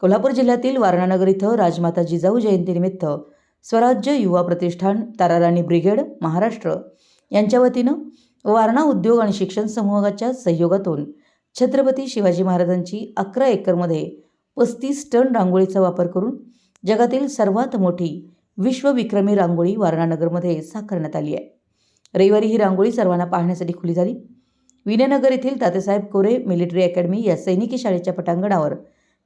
कोल्हापूर जिल्ह्यातील वारणानगर इथं राजमाता जिजाऊ जयंतीनिमित्त स्वराज्य युवा प्रतिष्ठान ताराराणी ब्रिगेड महाराष्ट्र यांच्या वतीनं वारणा उद्योग आणि शिक्षण समूहाच्या सहयोगातून छत्रपती शिवाजी महाराजांची अकरा एकरमध्ये पस्तीस टन रांगोळीचा वापर करून जगातील सर्वात मोठी विश्वविक्रमी रांगोळी वारणानगरमध्ये साकारण्यात आली आहे. रविवारी ही रांगोळी सर्वांना पाहण्यासाठी खुली झाली. विनयनगर येथील तातेसाहेब कोरे मिलिटरी अकॅडमी या सैनिकी शाळेच्या पटांगणावर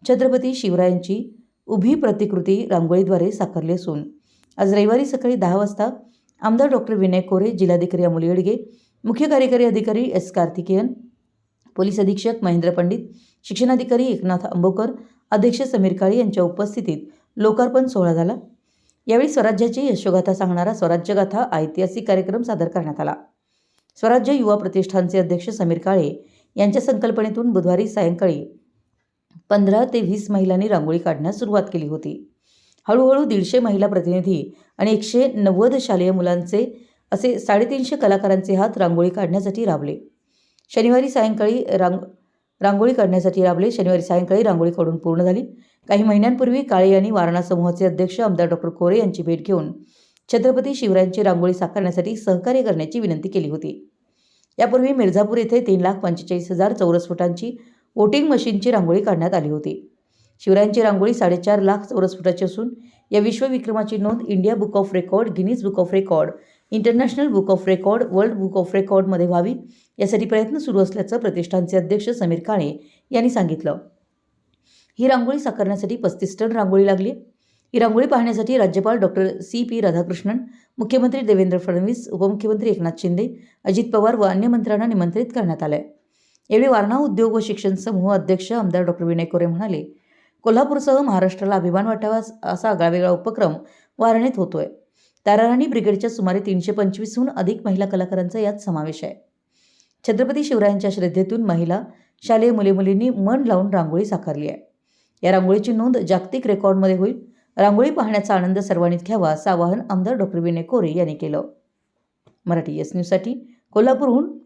छत्रपती शिवरायांची उभी प्रतिकृती रांगोळीद्वारे साकारली असून आज रविवारी सकाळी दहा वाजता आमदार डॉक्टर विनय कोरे जिल्हाधिकारी अमोल येडगे मुख्य कार्यकारी अधिकारी एस कार्तिकेयन पोलीस अधीक्षक महेंद्र पंडित शिक्षणाधिकारी एकनाथ आंबोकर अध्यक्ष समीर काळे यांच्या उपस्थितीत लोकार्पण सोहळा झाला. यावेळी स्वराज्याची यशोगाथा सांगणारा स्वराज्यगाथा ऐतिहासिक कार्यक्रम सादर करण्यात आला. स्वराज्य युवा प्रतिष्ठानचे अध्यक्ष समीर काळे यांच्या संकल्पनेतून बुधवारी सायंकाळी पंधरा ते वीस महिलांनी रांगोळी काढण्यास सुरुवात केली होती. हळूहळू दीडशे महिला प्रतिनिधी आणि एकशे नव्वद शालेय मुलांचे असे साडेतीनशे कलाकारांचे हात रांगोळी काढण्यासाठी राबले. शनिवारी सायंकाळी रांग रांगोळी काढण्यासाठी राबले. शनिवारी सायंकाळी रांगोळी काढून पूर्ण झाली. काही महिन्यांपूर्वी काळे यांनी वारणा समूहाचे अध्यक्ष आमदार डॉक्टर कोरे यांची भेट घेऊन छत्रपती शिवरायांची रांगोळी साकारण्यासाठी सहकार्य करण्याची विनंती केली होती. यापूर्वी मिर्झापूर येथे तीन लाख पंचेचाळीस हजार चौरस फुटांची वोटिंग मशीनची रांगोळी काढण्यात आली होती. शिवरायांची रांगोळी साडेचार लाख चौरस फुटाची असून या विश्वविक्रमाची नोंद India Book of Record Guinness Book of Record International Book of Record World Book of रेकॉर्डमध्ये व्हावी यासाठी प्रयत्न सुरू असल्याचं प्रतिष्ठानचे अध्यक्ष समीर काणे यांनी सांगितलं. ही रांगोळी साकारण्यासाठी पस्तीस टन रांगोळी लागली ही रांगोळी पाहण्यासाठी राज्यपाल डॉक्टर सी पी राधाकृष्णन मुख्यमंत्री देवेंद्र फडणवीस उपमुख्यमंत्री एकनाथ शिंदे अजित पवार व अन्य मंत्र्यांना निमंत्रित करण्यात आलं आहे यावेळी वारणा उद्योग व शिक्षण समूह अध्यक्ष आमदार डॉक्टर विनय कोरे म्हणाले कोल्हापूरसह महाराष्ट्राला अभिमान वाटावा असा आगळावेगळा उपक्रम वारणेत होतोय. ताराराणी ब्रिगेडच्या सुमारे तीनशे पंचवीसहून अधिक महिला कलाकारांचा यात समावेश आहे. छत्रपती शिवरायांच्या श्रद्धेतून महिला शालेय मुले मुलींनी मन लावून रांगोळी साकारली आहे. या रांगोळीची नोंद जागतिक रेकॉर्डमध्ये होईल. रांगोळी पाहण्याचा आनंद सर्वांनीच घ्यावा असं आवाहन आमदार डॉक्टर विनय कोरे यांनी केलं. मराठी एस न्यूजसाठी कोल्हापूरहून